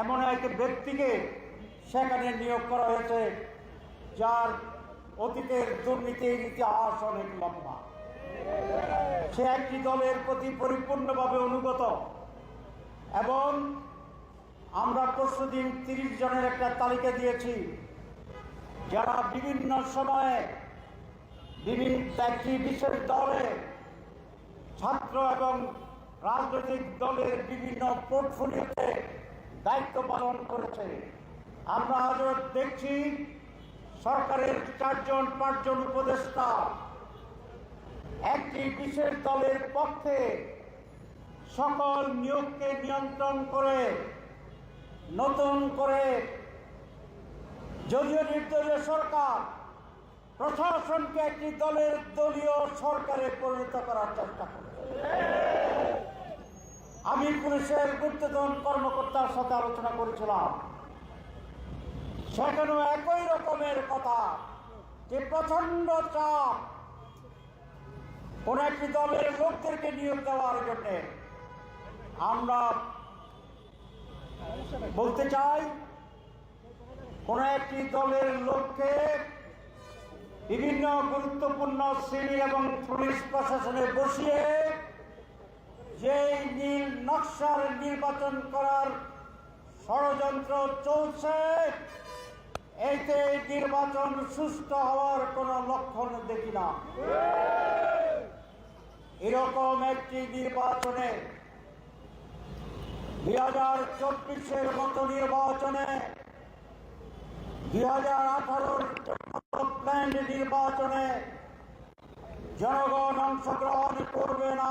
এমন এক ব্যক্তিকে সেখানে নিয়োগ করা হয়েছে, যার অতীতের দুর্নীতির ইতিহাস অনেক লম্বা। সে একটি দলের প্রতি পরিপূর্ণভাবে অনুগত। এবং আমরা পরশুদিন তিরিশ জনের একটা তালিকা দিয়েছি, যারা বিভিন্ন সময়ে বিভিন্ন একটি বিশেষ দলে ছাত্র এবং রাজনৈতিক দলের বিভিন্ন পোর্টফোলিওতে দায়িত্ব পালন করেছে। আমরা আজও দেখছি সরকারের চারজন, পাঁচজন উপদেষ্টা একটি বিশেষ দলের পক্ষে সকল নিয়োগকে নিয়ন্ত্রণ করে, নতুন করে যদিও নির্দলীয় সরকার, প্রশাসনকে একটি দলের দলীয় সরকারে পরিণত করার চেষ্টা করছে। আমি পুলিশের গুপ্তধন কর্মকর্তার সাথে আলোচনা করেছিলাম। সেখানেও একই রকমের কথা, যে প্রচণ্ড চাপ কোন একটি দলের লোকদেরকে নিয়োগ দেওয়ার জন্য। আমরা বলতে চাই, কোন একটি দলের লোককে বিভিন্ন গুরুত্বপূর্ণ শ্রেণি এবং পুলিশ প্রশাসনে বসিয়ে যেই নীল নকশার নির্বাচন করার ষড়যন্ত্র চলছে, এতে নির্বাচন সুস্থ হওয়ার কোনো লক্ষণ দেখি না। এরকম একটি নির্বাচনে দুই হাজার চব্বিশের মতো নির্বাচনে দুই হাজার আঠারোর নির্বাচনে জনগণ অংশগ্রহণ করবে না।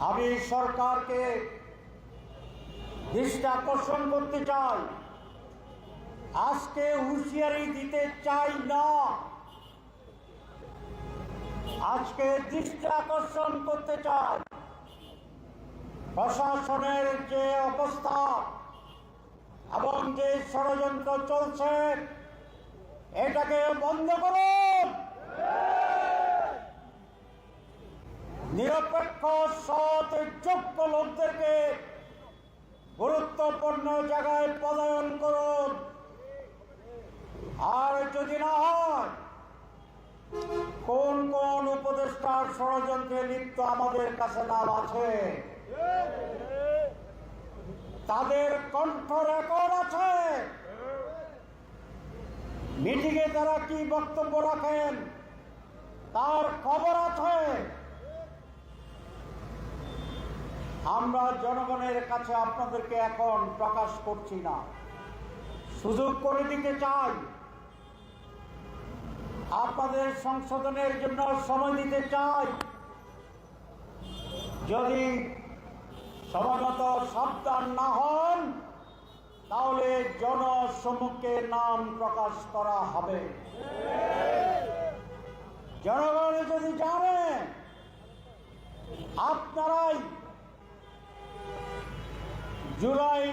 আমি সরকারকে দৃষ্টি আকর্ষণ করতে চাই। আজকে হুঁশিয়ারি দিতে চাই না। আজকে দৃষ্টি আকর্ষণ করতে চাই। প্রশাসনের যে অবস্থা এবং যে ষড়যন্ত্র চলছে, এটাকে বন্ধ করুন। নিরপেক্ষ, সৎ, যোগ্য লোকদেরকে গুরুত্বপূর্ণ জায়গায় পদায়ন করুন। আর যদি না হয়, কোন কোন উপদেষ্টার ষড়যন্ত্রে লিপ্ত আমাদের কাছে নাম আছে? তাদের কণ্ঠ রেকর্ড আছে। মিটিংয়ে তারা কি বক্তব্য রাখেন? তার খবর আছে। আমরা জনগণের কাছে আপনাদেরকে এখন প্রকাশ করছি না। সুযোগ করে দিতে চাই। আপনাদের সংশোধনের জন্য সময় দিতে চাই। যদি সময়মতো সাবধান না হন, তাহলে জনসম্মুখে নাম প্রকাশ করা হবে। জনগণ যদি জানে, আপনারাই জুলাই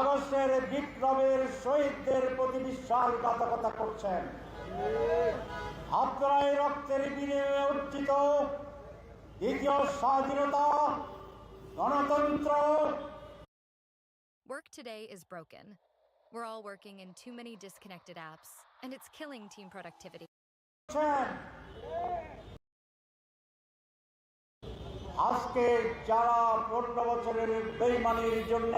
আগস্টের বিপ্লবের শহীদদের প্রতি বিশ্বাসঘাতকতা করছেন আপনারা এই রক্তের বিনিময়ে অর্জিত দ্বিতীয় স্বাধীনতা গণতন্ত্র Work today is broken. We're all working in too many disconnected apps, and it's killing team productivity. আজকে যারা পনেরো বছরের বেইমানির জন্য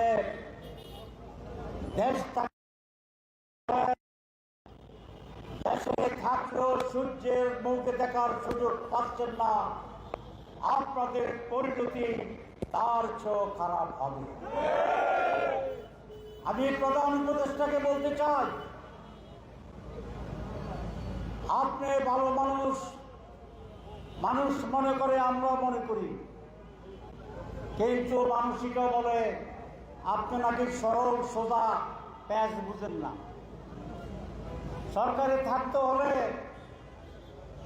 সূর্যের মুখে দেখার সুযোগ পাচ্ছেন না। আপনাদের পরিণতি তার খারাপ হবে। আমি প্রধান উপদেষ্টাকে বলতে চাই, আপনি ভালো মানুষ মানুষ মনে করে আমরা মনে করি। কিন্তু মানসিকও বলে আপনি নাকি সরল, সোজা প্যাঁচ বুঝেন না। সরকারে থাকতে হলে,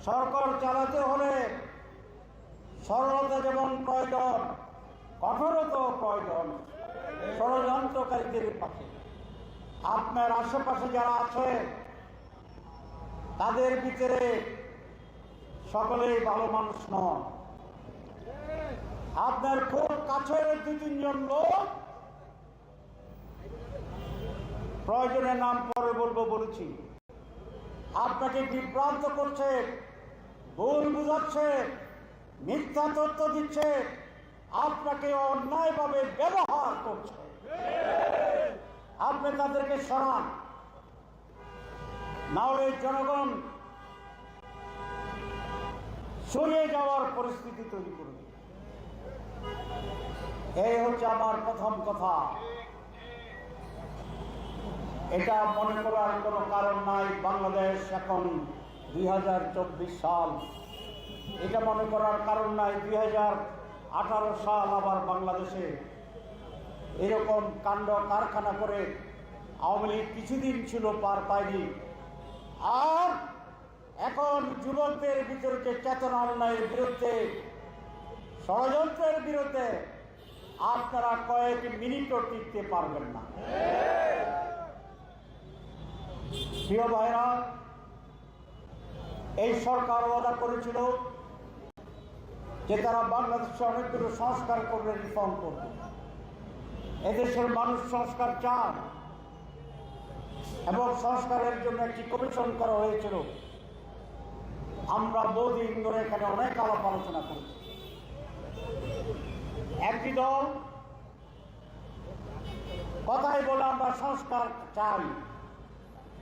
সরকার চালাতে হলে সরলতা যেমন প্রয়োজন, কঠোরতাও প্রয়োজন, ষড়যন্ত্রকারীদের পাশে। আপনার আশেপাশে যারা আছে, তাদের ভিতরে সকলেই ভালো মানুষ নন। আপনার খুব কাছের দু তিনজন লোক প্রয়োজনে নাম পরে বলব, বলেছি। আপনাকে বিভ্রান্ত করছে, ভুল বুঝাচ্ছে, মিথ্যা তথ্য দিচ্ছে, আপনাকে অন্যায়ভাবে ব্যবহার করছে। আপনি তাদেরকে সরান। নাহলে জনগণ সরিয়ে যাওয়ার পরিস্থিতি তৈরি করবে। এই হচ্ছে আমার প্রথম কথা। এটা মনে করার কোনো কারণ নাই, বাংলাদেশ এখন দুই হাজার চব্বিশ সাল। এটা মনে করার কারণ নাই, দুই হাজার আঠারো সাল আবার বাংলাদেশে। এরকম কাণ্ড কারখানা করে আওয়ামী লীগ কিছুদিন ছিল, পার পায়নি। আর এখন যুবকদের ভিতরে চেতনা অন্যায়ের বিরুদ্ধে ষড়যন্ত্রের বিরুদ্ধে আপনারা কয়েক মিনিটও টিকতে পারবেন না। প্রিয় ভাইরা, এই সরকার ওয়াদা করেছিল যে তারা বাংলাদেশে অনেকগুলো সংস্কার করবে রিফর্ম করবে। এদেশের মানুষ সংস্কার চান এবং সংস্কারের জন্য একটি কমিশন করা হয়েছিল। আমরা বহুদিন ধরে এখানে অনেক আলাপ আলোচনা করেছি। একটি দল। কথাই বলে আমরা সংস্কার চাই।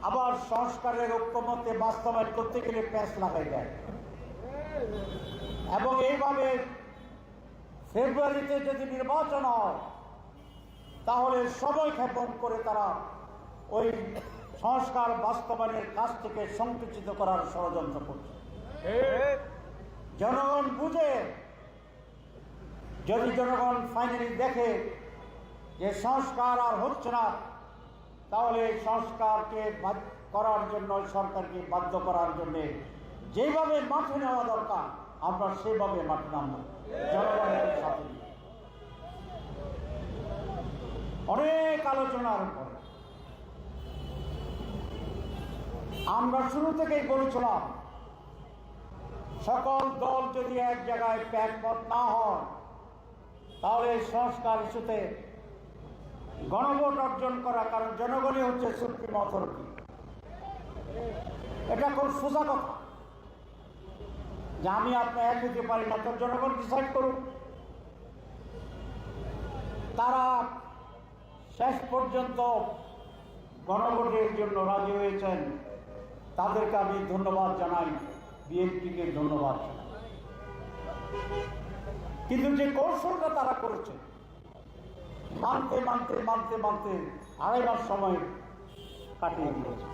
আবার সংস্কারের ঐক্যমতে বাস্তবায়ন করতে গেলে প্যাঁচ লাগাই দেয়। এবং এইভাবে ফেব্রুয়ারিতে যদি নির্বাচন হয় তাহলে সময় ক্ষেপণ করে তারা ওই সংস্কার বাস্তবায়নের কাজ থেকে সংকুচিত করার ষড়যন্ত্র করছে। জনগণ বুঝে যদি জনগণ ফাইনালি দেখে যে সংস্কার আর হচ্ছে না, তাহলে সংস্কারকে করার জন্য সরকারকে বাধ্য করার জন্য যেভাবে মাঠে নেওয়া দরকার, আমরা সেভাবে মাঠে নামব। জনগণের সাথে অনেক আলোচনার পর আমরা শুরু থেকেই বলেছিলাম, সকল দল যদি এক জায়গায় প্যাকপথ না হয় তাহলে এই সংস্কার ইস্যুতে গণভোট অর্জন করা, কারণ জনগণই হচ্ছে সুপ্রিম অথরিটি। এটা খুব সোজা কথা। যে আমি আপনি এক হতে পারি না, তো জনগণ ডিসাইড করুন তারা শেষ পর্যন্ত গণভোটের জন্য রাজি হয়েছেন। তাদেরকে আমি ধন্যবাদ জানাই, বিএনপিকে ধন্যবাদ জানাই। কিন্তু যে কৌশলটা তারা করেছে, মানতে মানতে মানতে মানতে আড়াই মাস সময় কাটিয়ে দিয়েছে।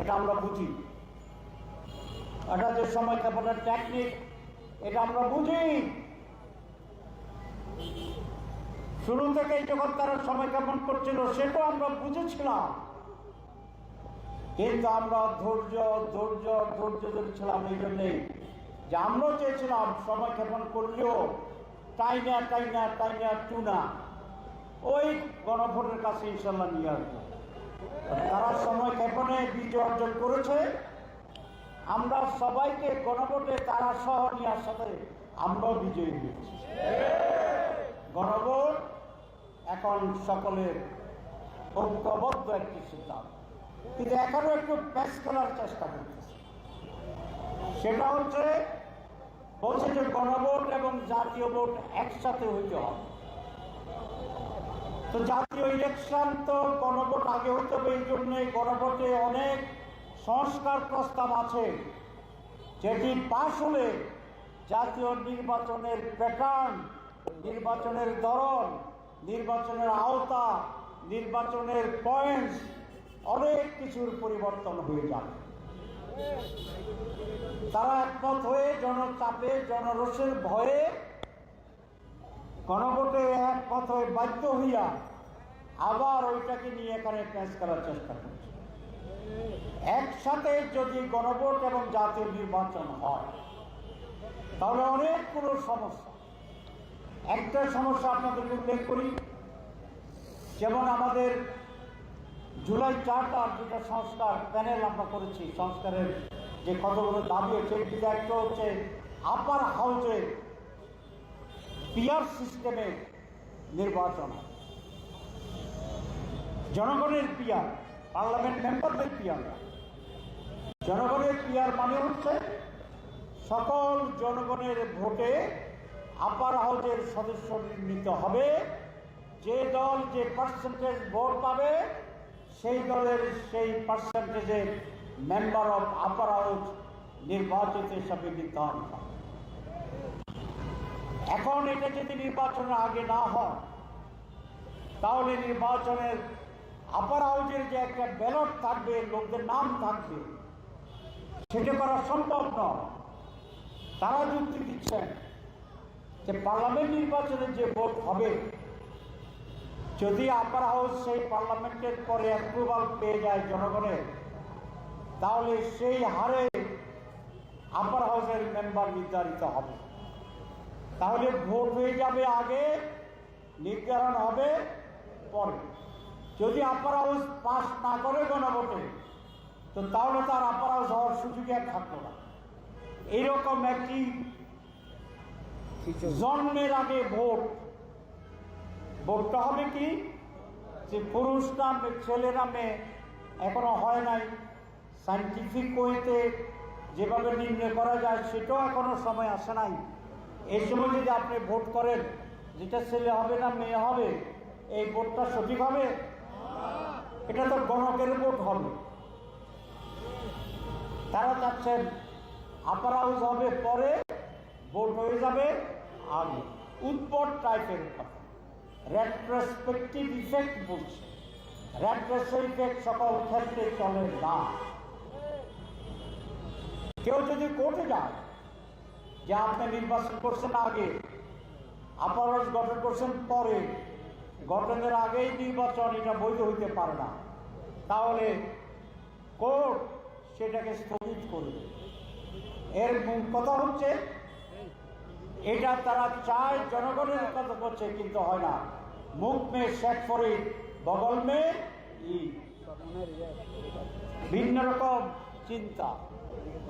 এটা আমরা বুঝি। এটা যে সময় ক্ষেপণের টেকনিক এটা আমরা বুঝি। শুরু থেকেই যখন তারা সময় ক্ষেপণ করছিল সেটাও আমরা বুঝেছিলাম। কিন্তু আমরা ধৈর্য ধৈর্য ধৈর্য ধরেছিলাম এই জন্যেই যে আমরাও চেয়েছিলাম সময় ক্ষেপণ করলেও, তাই না টাইনা টাইনা টাইনা টুনা ওই গণভোটের কাছে ইনশাল্লাহ নিয়ে আসব। তারা সময় ক্ষেপণে বিজয় অর্জন করেছে। আমরা সবাইকে গণভোটে তারা সহ নেওয়ার সাথে আমরাও বিজয়ী হয়েছি। গণভোট এখন সকলের ঐক্যবদ্ধ একটি সিদ্ধান্ত। কিন্তু এখনও একটু প্যাচ করার চেষ্টা করতেছে। সেটা হচ্ছে বলছে যে গণভোট এবং জাতীয় ভোট একসাথে হইতে হবে। তো জাতীয় ইলেকশন তো গণভোট আগে হতে হবে, এই জন্যে গণভোটে অনেক সংস্কার প্রস্তাব আছে। যেটি পাশ হলে জাতীয় নির্বাচনের প্যাটার্ন, নির্বাচনের ধরন, নির্বাচনের আওতা, নির্বাচনের পয়েন্টস, অনেক কিছুর পরিবর্তন হয়ে যাবে। তারা একমত হয়ে জনচাপে, জনরোষের ভয়ে গণভোটে একমত হয়ে বাধ্য হইয়া আবার ওইটাকে নিয়ে এখানে প্যাঁচ করার চেষ্টা করছে। একসাথে যদি গণভোট এবং জাতীয় নির্বাচন হয়, তাহলে অনেকগুলো সমস্যা। একটা সমস্যা আপনাদেরকে উল্লেখ করি, যেমন আমাদের জুলাই চারটার যেটা সংস্কার প্যানেল আমরা করেছি। সংস্কারের যে কতগুলো দাবি হচ্ছে ভিতরে একটা হচ্ছে আপার হাউসে পিয়ার সিস্টেমে নির্বাচন। জনগণের পিয়ার পার্লামেন্ট মেম্বারদের পিয়ার জনগণের পিয়ার মানে হচ্ছে সকল জনগণের ভোটে আপার হাউসের সদস্য নির্ণীত হবে। যে দল যে পার্সেন্টেজ ভোট পাবে সেই দলের সেই পার্সেন্টেজের মেম্বার অফ আপার হাউস নির্বাচিত হিসাবে নির্ধারণ হবে এখন এটা যদি নির্বাচনের আগে না হয়, তাহলে নির্বাচনের আপার হাউসের যে একটা ব্যালট থাকবে, লোকদের নাম থাকবে, সেটা করা সম্ভব নয়। তারা যুক্তি দিচ্ছেন যে পার্লামেন্ট নির্বাচনে যে ভোট হবে যদি আপার হাউস সেই পার্লামেন্টের পরে অ্যাপ্রুভাল পেয়ে যায় জনগণের তাহলে সেই হারে আপার হাউসের মেম্বার নির্ধারিত হবে। তাহলে ভোট হয়ে যাবে আগে নির্ধারণ হবে পরে। যদি আপার হাউস পাস না করে গণভোটে তো তাহলে তার আপার হাউস হওয়ার সুযোগ আর থাকতো না। এইরকম একটি জন্মের আগে ভোট ভোটটা হবে কি? যে পুরুষ নাম, ছেলে নামে এখনও হয় নাই। সাইন্টিফিক ওয়েতে যেভাবে নির্ণয় করা যায়, সেটাও এখনও সময় আসে নাই। এই সময় যদি আপনি ভোট করেন, যেটা ছেলে হবে না মেয়ে হবে, এই ভোটটা সঠিক হবে? এটা তো গণকের ভোট হবে। তারা চাচ্ছেন আপার হাউস হবে পরে, ভোট হয়ে যাবে আগে। উৎপট টাইপের কথা। রেট্রোস্পেক্টিভ ইফেক্ট বলছে। রেট্রোসো ইফেক্ট সকল ক্ষেত্রে চলে না। কেউ যদি কোর্টে যায়, যে আপনি নির্বাচন করছেন আগে আপার হাউস গঠন করছেন পরে, গঠনের আগেই নির্বাচন এটা বৈধ হইতে পারে না। তাহলে কোর্ট সেটাকে স্থগিত করবে। এর মূল কথা হচ্ছে, এটা তারা চায় জনগণের কথা করছে কিন্তু হয় না। মুখ শেখ ফরি বগল মে ই ভিন্ন রকম চিন্তা।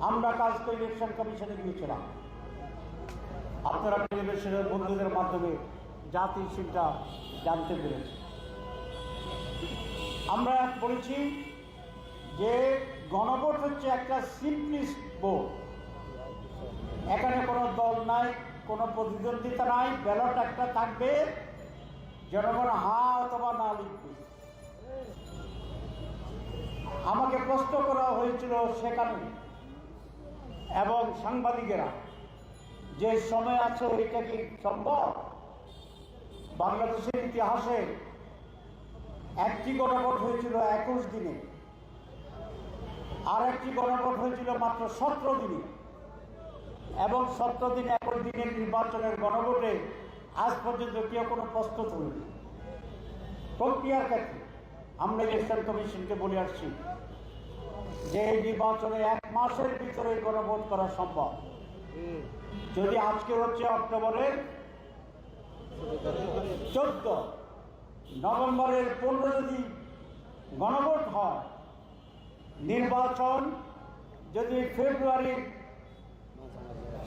আমরা কাজ করে ইলেকশন কমিশনে গিয়েছিলাম। আপনারা টেলিভিশনের বন্ধুদের মাধ্যমে জাতির চিন্তা জানতে পেরেছি আমরা বলেছি যে গণভোট হচ্ছে একটা সিম্পলিস্ট ভোট। এখানে কোনো দল নাই, কোনো প্রতিদ্বন্দ্বিতা নাই, ব্যালট একটা থাকবে। জনগণ, হা অথবা না লিখবে। আমাকে প্রশ্ন করা হয়েছিল সেখানে এবং সাংবাদিকেরা, যে সময় আছে এটা কি সম্ভব? বাংলাদেশের ইতিহাসে একটি গণভোট হয়েছিল একুশ দিনে, আর একটি গণভোট হয়েছিল মাত্র সতেরো দিনে। এবং সতেরো দিন একই দিনের নির্বাচনের গণভোটে আজ পর্যন্ত কেউ কোনো প্রশ্ন তুলেনি প্রক্রিয়ার ক্ষেত্রে আমরা ইলেকশন কমিশনকে বলে আসছি যে এই নির্বাচনে এক মাসের ভিতরে গণভোট করা সম্ভব। যদি আজকে হচ্ছে অক্টোবরের চোদ্দ, নভেম্বরের পনেরো যদি গণভোট হয়, নির্বাচন যদি ফেব্রুয়ারির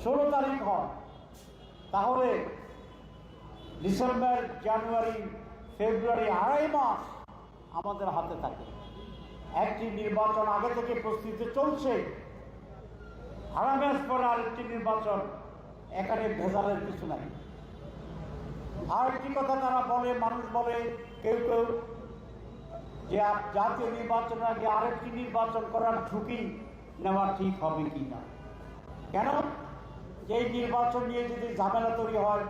ষোলো তারিখ হয়, তাহলে ডিসেম্বর, জানুয়ারি, ফেব্রুয়ারি আড়াই মাস আমাদের হাতে থাকে। একটি নির্বাচন আগে থেকে প্রস্তুতি চলছে। আড়াই মাস পরে আরেকটি নির্বাচন, এখানে ভেজালের কিছু নাই। আরেকটি কথা তারা বলে, মানুষ বলে, কেউ কেউ যে জাতীয় নির্বাচনের আগে আরেকটি নির্বাচন করার ঝুঁকি নেওয়া ঠিক হবে কি না? কেন? এই নির্বাচন নিয়ে যদি ঝামেলা তৈরি হয়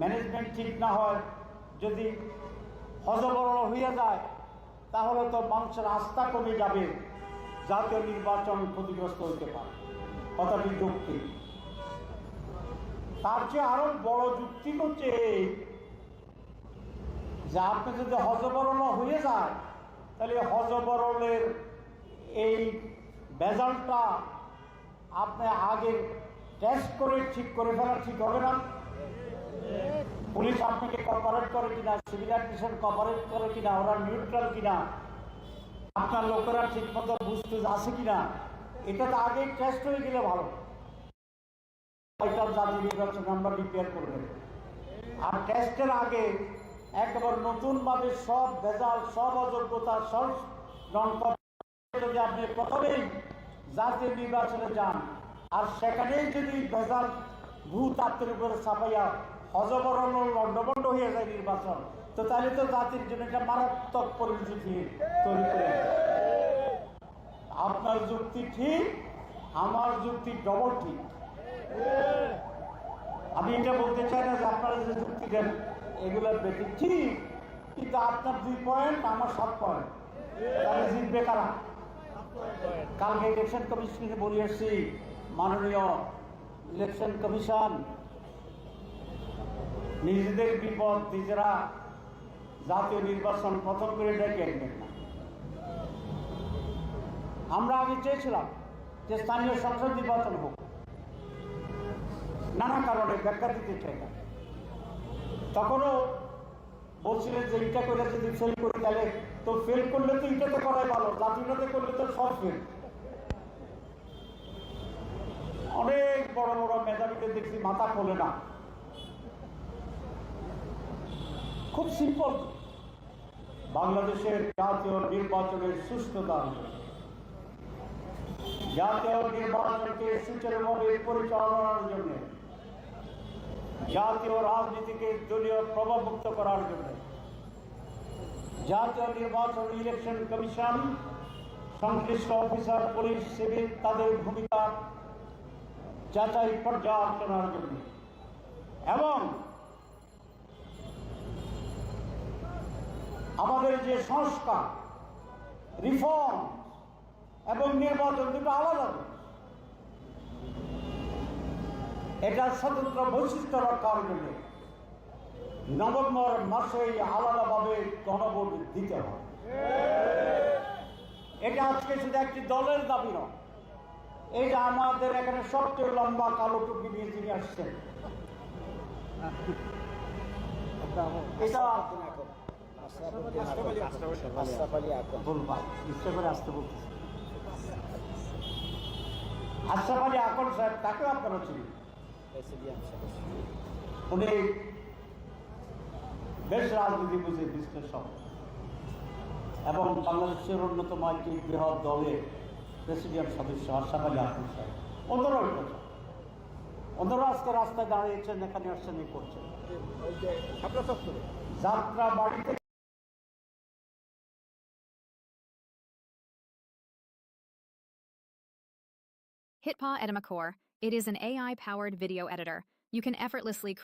ম্যানেজমেন্ট ঠিক না হয়, যদি হজবরল হয়ে যায়, তাহলে তো মানুষের আস্থা কমে যাবে, জাতীয় নির্বাচন ক্ষতিগ্রস্ত হতে পারে। কথাটি যুক্তি তার চেয়ে আরও বড় যুক্তি হচ্ছে যে আপনি যদি হজবরল হয়ে যায়, তাহলে হজবরলের এই রেজাল্টটা আপনি আগে টেস্ট করে ঠিক করে ফেলা ঠিক হবে না? পুলিশ আপনাকে কপারেট করে কিনা সিভিল অ্যাডমিশন কপারেট করে কিনা, ওরা নিউট্রাল কিনা, আপনার লোকেরা ঠিক মতো বুঝতে আছে কিনা, এটা তো আগে টেস্ট হয়ে গেলে ভালো। জাতীয় নির্বাচন আমরা রিপেয়ার করবেন। আর টেস্টের আগে একেবারে নতুনভাবে সব ভেজাল, সব অযোগ্যতা, সব রং যদি আপনি প্রথমেই জাতীয় নির্বাচনে যান, আর সেখানেই যদি ভেজাল ভূতাত্ত্বের উপরে ছাপাইয়া হজবরণ লণ্ডভণ্ড হয়ে যায় নির্বাচন তো তাহলে তো জাতির জন্য একটা মারাত্মক পরিস্থিতি তৈরি করে আপনার যুক্তি ঠিক আমার যুক্তি ডবল ঠিক। আমি এটা বলতে চাই না যে আপনারা যে যুক্তি দেন এগুলো বেশি ঠিক, কিন্তু আপনার দুই পয়েন্ট আমার সাত পয়েন্ট তাহলে জিতবে কারা? কালকে ইলেকশন কমিশনকে বলে এসছি মাননীয় ইলেকশন কমিশন নিজেদের বিপদ, নিজেরা জাতীয় নির্বাচন প্রথম করে ডেকে আনবেন না। আমরা আগে চেয়েছিলাম যে স্থানীয় সংসদ নির্বাচন হোক। নানা কারণে ব্যাখ্যা দিতে চাই না। তখনও বলছিলেন যে এটা করে যদি ফেল করি তাহলে তো ফেল করলে তো এটাতে করাই ভালো জাতিটাতে করলে তো সব ফেল অনেক বড় বড় মেধাবীদের দেখছি মাথা খোলে না। খুব সিম্পল। বাংলাদেশের জাতীয় নির্বাচনের সুস্থতা জাতীয় নির্বাচনকে সুচারুভাবে পরিচালনার জন্য, জাতীয় রাজনীতিকে দলীয় প্রভাবমুক্ত করার জন্য, জাতীয় নির্বাচন ইলেকশন কমিশন, সংশ্লিষ্ট অফিসার, পুলিশ, সিভিল তাদের ভূমিকা যাচাই পর্যালোচনার জন্য, এবং আমাদের যে সংস্কার রিফর্ম এবং নির্বাচন দুটো আলাদা এটা স্বতন্ত্র বৈশিষ্ট্য রক্ষার জন্য নভেম্বর মাসেই আলাদাভাবে গণভোট দিতে হবে। এটা আজকে শুধু একটি দলের দাবি নয় এটা আমাদের এখানে সবচেয়ে লম্বা কালো টুপি নিয়ে যিনি আসছেন এটা বলবা ইচ্ছা করে আসতে বলতেছি বেশ রাজনীতি বুঝে বিশ্লেষণ এবং বাংলাদেশের অন্যতম একটি বৃহৎ দলের প্রেসিডিয়াম সদস্য আশরাফ আলী আকন সাহেব করেছেন অন্যরা আজকে রাস্তায় দাঁড়িয়েছেন এখানে আসছেন করছেন যাত্রা বাড়িতে HitPaw Edamacore. It is an AI powered video editor. You can effortlessly